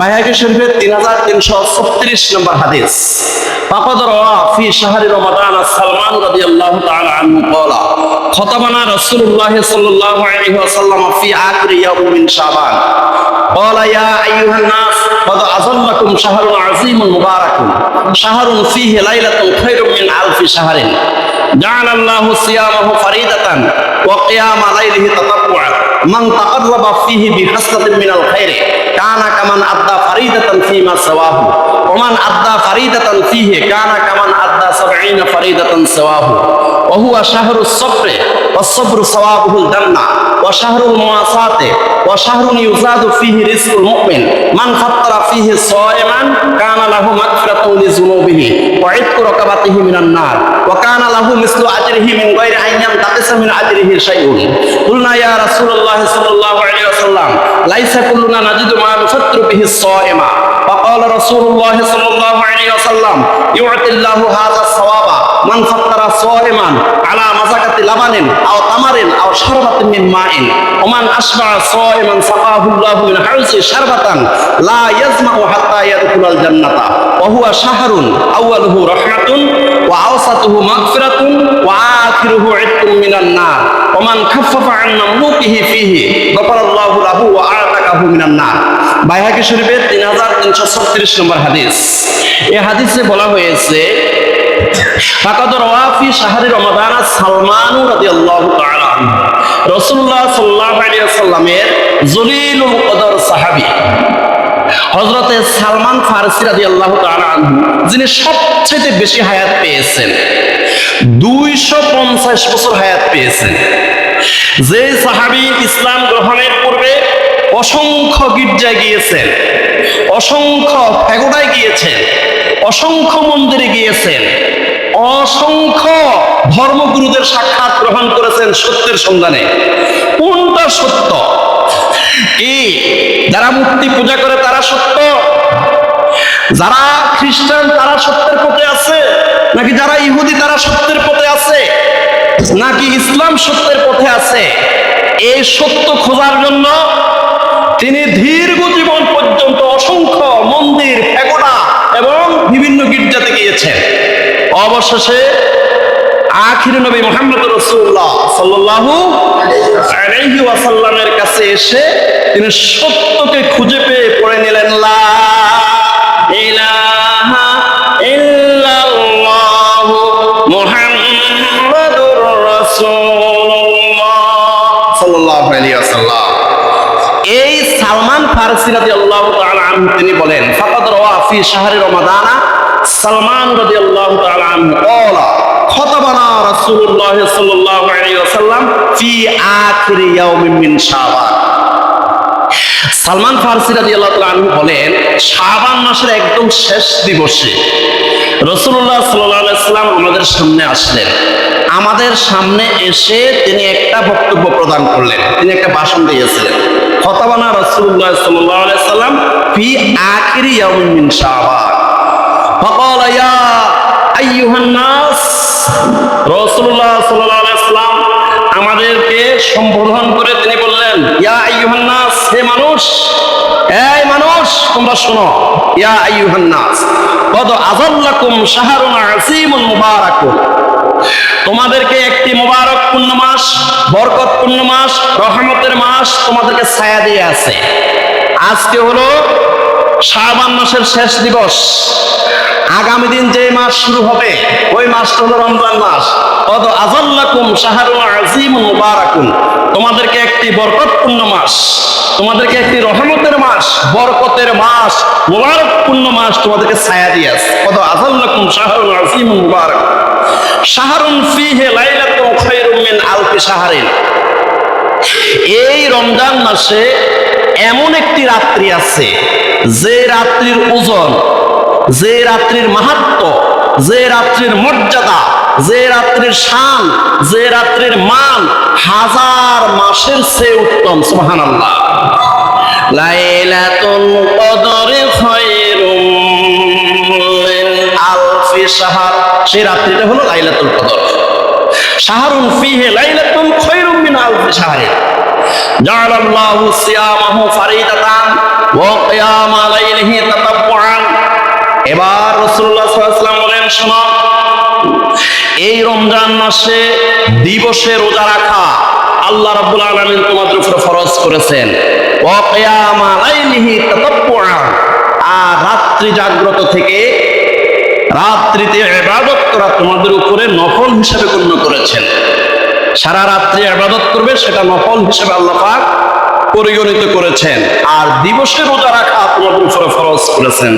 বাইহাকি শরীফের তিন হাজার তিনশো ছত্রিশ নম্বর হাদিস فقد روى في شهر رمضان سلمان رضي الله تعالى عنه قال خطبنا رسول الله صلى الله عليه وسلم في آخر يوم من شعبان قال يا أيها الناس قد أظلكم شهر عظيم مبارك شهر فيه ليلة خير من ألف شهر جعل الله صيامه فريدة وقيام ليله تطوعا من تقرب فيه بحسنة من الخير كان كمن ওমান আদ্দা ফারিদাতান ফিহে কানা কামান আদ্দা সাবঈনা ফারিদাতান সাওয়াহু। ওয়া হুয়া শাহরুস সবরে ওয়াস সবরু সাওয়াবুল জান্নাহ। ওয়া শাহরুল মুআসাতে ওয়া শাহরুন ইউজাদু ফিহি রিজকুল মুমিন। মান ফাত্তারা ফিহি সায়মান কানা লাহু মাগফিরাতুন লিযুনুবিহি ওয়া ইতকু রাকাবাতিহি মিনান নার। ওয়া কানা লাহু মিসলু আজরিহি মিন গায়রি আইয়ান তাকিসা মিন আজরিহি শাইউন। কুলনা ইয়া রাসূলুল্লাহ সাল্লাল্লাহু আলাইহি ওয়াসাল্লাম, লাইসা কুল্লুনা নাজিদু মা নুফাত্তিরু বিহি সায়মা فقال رسول الله صلى الله عليه وسلم يعطي الله هذا الثواب من فطر صائما على مزكة لبن أو تمر أو شربة من ماء ومن أشبع صائما سقاه الله من حوزه شربة لا يزمع حتى يدخل الجنة وهو شهر أوله رحمة وأوسطه مغفرة وآخره عتق من النار ومن خفف عن مملوكه فيه غفر الله له وأعتقه من النار বাইহাকি শরীফের তিন হাজার তিনশো ছত্রিশ নম্বর হাদিস। এই হাদিসে বলা হয়েছে, ফাকাদ রওয়াফি শাহরি রমাদান সালমান রাদিয়াল্লাহু তাআলা রাসূলুল্লাহ সাল্লাল্লাহু আলাইহি ওয়াসাল্লামের জলিলুল কদর সাহাবী, হযরতে সালমান ফারসি তাআলা আনহু, যিনি সবচেয়ে বেশি হায়াত পেয়েছেন 250 বছর হায়াত পেয়েছেন। যে সাহাবী ইসলাম গ্রহণের পূর্বে অসংখ্য গির্জায় গিয়েছেন, অসংখ্য ফেগোডায় গিয়েছেন, অসংখ্য মন্দিরে গিয়েছেন, অসংখ্য ধর্মগুরুদের সাক্ষাৎ গ্রহণ করেছেন সত্যের সন্ধানে। কোনটা সত্য? কি? যারা মূর্তি পূজা করে তারা সত্য? যারা খ্রিস্টান তারা সত্যের পথে আছে? নাকি যারা ইহুদি তারা সত্যের পথে আছে? নাকি ইসলাম সত্যের পথে আছে? এই সত্য খোঁজার জন্য তিনি দীর্ঘ জীবন পর্যন্ত অসংখ্য মন্দির ফেগোড়া এবং বিভিন্ন গির্জাতে গিয়েছেন। অবশেষে আখির নবী মোহাম্মদ রসুল্লাহ সাল্লাহ কাছে এসে তিনি সত্যকে খুঁজে পেয়ে পড়ে নিলেন, লা তিনি বলেন সালমান মিন ফারসি বলেন, শাবান মাসের একদম শেষ দিবসে রসুল্লাহ সাল্লাম আমাদের সামনে আসলেন। আমাদের সামনে এসে তিনি একটা বক্তব্য প্রদান করলেন, তিনি একটা ভাষণ দিয়েছিলেন। খতাবানা রসুল্লাহ সাল্লাম ফি আখিরি ইয়াউমিন মিন শাবান فقال يا أيها الناس রসুল্লাহ সাল্লাম আমাদেরকে সম্বোধন করে তিনি বললেন ইয়া আইয়ুহান নাস হে মানুষ এই মানুষ তোমরা শোনো ইয়া আইয়ুহান নাস কদ আযাল্লাকুম শাহরুন আসীমুন মুবারাকুন তোমাদেরকে একটি মোবারক পূর্ণ মাস, বরকত পূর্ণ মাস, রহমতের মাস তোমাদেরকে ছায়া দিয়ে আছে। আজকে হলো শাহবান মাসের শেষ দিবস। আগামী দিন যে মাস শুরু হবে, ওই মাসটা হলো রমজান মাস। কদ আজাল্লাকুম শাহরুন আজিমুন মুবারাকুন। তোমাদেরকে একটি বরকতপূর্ণ মাস, তোমাদেরকে একটি রহমতের মাস, বরকতের মাস, মুবারকপূর্ণ মাস তোমাদেরকে ছায়া দিয়ে আছে। কদ আজাল্লাকুম শাহরুন আজিমুন মুবারাক শাহরুন ফিহে লাইলাতুন খায়রুম মিন আলফি শাহরিন। এই রমজান মাসে এমন একটি রাত্রি আছে, যে রাত্রির ওজন যে রাত্রির মাহাত্ম, যে রাত্রির মর্যাদা, যে রাত্রির শান, যে রাত্রির মান হাজার মাসের চেয়ে উত্তম, সুবহানাল্লাহ। লাইলাতুল কদরে খায়রুম মিন আলফি শাহর সেই রাত্রিটা হলো লাইলাতুল কদর। শাহরুন ফিহে লাইলাতুন খায়রুম মিন আলফি শাহরিন জাআলাল্লাহু সিয়ামাহু ফারিদাতান ওয়া কিয়াম লাইলিহি তাতাব্বুআন। এবার ওয়াসাল্লাম বলেন, শোনো, এই রমজান মাসে দিবসে রোজা রাখা আল্লাহ রাব্বুল আলামিন তোমাদের উপর ফরজ করেছেন। আর রাত্রি জাগ্রত থেকে রাত্রিতে ইবাদত করা তোমাদের উপরে নফল হিসেবে গণ্য করেছেন। সারা রাত্রি ইবাদত করবে, সেটা নফল হিসেবে আল্লাহ পাক পরিগণিত করেছেন। আর দিবসে রোজা রাখা তোমাদের উপরে ফরজ করেছেন।